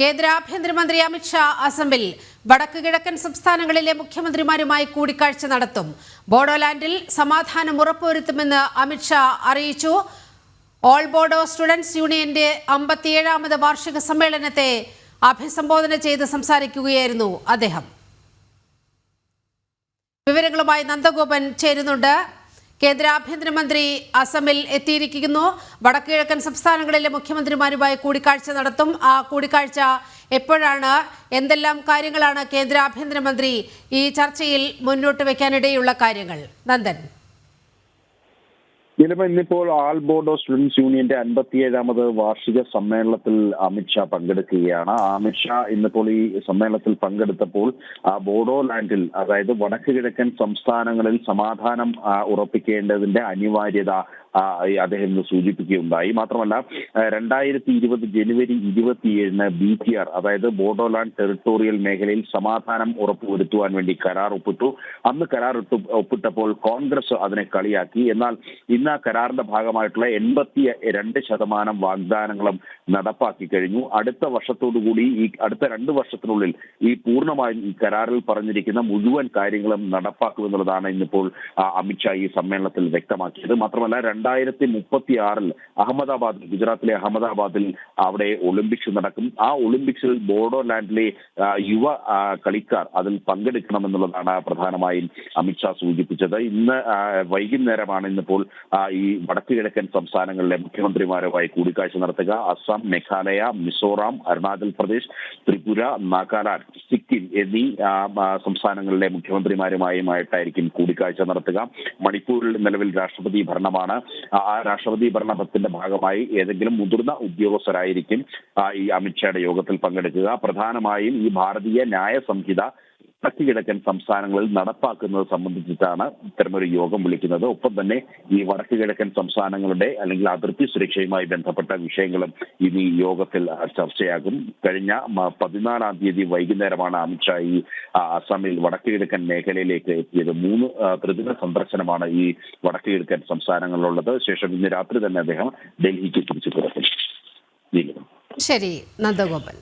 കേന്ദ്ര ആഭ്യന്തരമന്ത്രി അമിത്ഷാ അസമിൽ വടക്ക് കിഴക്കൻ സംസ്ഥാനങ്ങളിലെ മുഖ്യമന്ത്രിമാരുമായി കൂടിക്കാഴ്ച നടത്തും. ബോഡോലാൻഡിൽ സമാധാനം ഉറപ്പുവരുത്തുമെന്ന് അമിത്ഷാ അറിയിച്ചു. ഓൾ ബോഡോ സ്റ്റുഡൻസ് യൂണിയന്റെ അമ്പത്തിയേഴാമത് വാർഷിക സമ്മേളനത്തെ അഭിസംബോധന ചെയ്ത് സംസാരിക്കുകയായിരുന്നു അദ്ദേഹം. വിവരങ്ങളുമായി നന്ദഗോപൻ ചേരുന്നുണ്ട്. കേന്ദ്ര ആഭ്യന്തരമന്ത്രി അസമിൽ എത്തിയിരിക്കുന്നു. വടക്കുകിഴക്കൻ സംസ്ഥാനങ്ങളിലെ മുഖ്യമന്ത്രിമാരുമായി കൂടിക്കാഴ്ച നടത്തും. ആ കൂടിക്കാഴ്ച എപ്പോഴാണ്? എന്തെല്ലാം കാര്യങ്ങളാണ് കേന്ദ്ര ആഭ്യന്തരമന്ത്രി ഈ ചർച്ചയിൽ മുന്നോട്ട് വയ്ക്കാനിടയുള്ള കാര്യങ്ങൾ? നന്ദൻ. നിലവിൽ ഇന്നിപ്പോൾ ആൾ ഓഫ് സ്റ്റുഡൻസ് യൂണിയന്റെ അൻപത്തിയേഴാമത് വാർഷിക സമ്മേളനത്തിൽ അമിത്ഷാ പങ്കെടുക്കുകയാണ്. അമിത്ഷാ ഇന്നിപ്പോൾ ഈ സമ്മേളനത്തിൽ പങ്കെടുത്തപ്പോൾ ആ, ബോഡോലാൻഡിൽ അതായത് വടക്ക് കിഴക്കൻ സംസ്ഥാനങ്ങളിൽ സമാധാനം ഉറപ്പിക്കേണ്ടതിന്റെ അനിവാര്യത അദ്ദേഹം ഇന്ന് സൂചിപ്പിക്കുകയുണ്ടായി. മാത്രമല്ല രണ്ടായിരത്തി ഇരുപത് ജനുവരി ഇരുപത്തിയേഴിന് ബി ടി ആർ അതായത് ബോഡോലാൻഡ് ടെറിട്ടോറിയൽ മേഖലയിൽ സമാധാനം ഉറപ്പുവരുത്തുവാൻ വേണ്ടി കരാർ ഒപ്പിട്ടു. അന്ന് കരാർ ഒപ്പിട്ടപ്പോൾ കോൺഗ്രസ് അതിനെ കളിയാക്കി. എന്നാൽ ഇന്ന് ആ കരാറിന്റെ ഭാഗമായിട്ടുള്ള എൺപത്തി രണ്ട് ശതമാനം വാഗ്ദാനങ്ങളും നടപ്പാക്കി കഴിഞ്ഞു. അടുത്ത വർഷത്തോടുകൂടി ഈ അടുത്ത രണ്ട് വർഷത്തിനുള്ളിൽ ഈ പൂർണമായും ഈ കരാറിൽ പറഞ്ഞിരിക്കുന്ന മുഴുവൻ കാര്യങ്ങളും നടപ്പാക്കുമെന്നുള്ളതാണ് ഇന്നിപ്പോൾ അമിത്ഷാ ഈ സമ്മേളനത്തിൽ വ്യക്തമാക്കിയത്. മാത്രമല്ല രണ്ടായിരത്തി മുപ്പത്തി ആറിൽ അഹമ്മദാബാദിൽ ഗുജറാത്തിലെ അഹമ്മദാബാദിൽ അവിടെ ഒളിമ്പിക്സ് നടക്കും. ആ ഒളിമ്പിക്സിൽ ബോഡോലാൻഡിലെ ലാൻഡിലെ യുവ കളിക്കാർ അതിൽ പങ്കെടുക്കണമെന്നുള്ളതാണ് പ്രധാനമായും അമിത്ഷാ സൂചിപ്പിച്ചത്. ഇന്ന് വൈകുന്നേരമാണ് ഇന്നിപ്പോൾ ഈ വടക്കു കിഴക്കൻ സംസ്ഥാനങ്ങളിലെ മുഖ്യമന്ത്രിമാരുമായി കൂടിക്കാഴ്ച നടത്തുക. അസം മേഘാലയ മിസോറാം അരുണാചൽ പ്രദേശ് ത്രിപുര നാഗാലാൻഡ് സിക്കിം എന്നീ സംസ്ഥാനങ്ങളിലെ മുഖ്യമന്ത്രിമാരുമായുമായിട്ടായിരിക്കും കൂടിക്കാഴ്ച നടത്തുക. മണിപ്പൂരിൽ നിലവിൽ രാഷ്ട്രപതി ഭരണമാണ്. ആ രാഷ്ട്രപതി ഭരണത്തിന്റെ ഭാഗമായി ഏതെങ്കിലും മുതിർന്ന ഉദ്യോഗസ്ഥരായിരിക്കും ഈ അമിത്ഷായുടെ യോഗത്തിൽ പങ്കെടുക്കുക. പ്രധാനമായും ഈ ഭാരതീയ ന്യായ സംഹിത വടക്ക് കിഴക്കൻ സംസ്ഥാനങ്ങളിൽ നടപ്പാക്കുന്നത് സംബന്ധിച്ചിട്ടാണ് ഇത്തരമൊരു യോഗം വിളിക്കുന്നത്. ഒപ്പം തന്നെ ഈ വടക്കുകിഴക്കൻ സംസ്ഥാനങ്ങളുടെ അല്ലെങ്കിൽ അതിർത്തി സുരക്ഷയുമായി ബന്ധപ്പെട്ട വിഷയങ്ങളും ഇനി യോഗത്തിൽ ചർച്ചയാകും. കഴിഞ്ഞ പതിനാലാം തീയതി വൈകുന്നേരമാണ് അമിത്ഷാ ഈ അസമിൽ വടക്കുകിഴക്കൻ മേഖലയിലേക്ക് എത്തിയത്. മൂന്ന് ത്രിദിന സന്ദർശനമാണ് ഈ വടക്കുകിഴക്കൻ സംസ്ഥാനങ്ങളിലുള്ളത്. ശേഷം ഇന്ന് രാത്രി തന്നെ അദ്ദേഹം ഡൽഹിക്ക് തിരിച്ചു പുറത്തു ശരി നന്ദഗോപൻ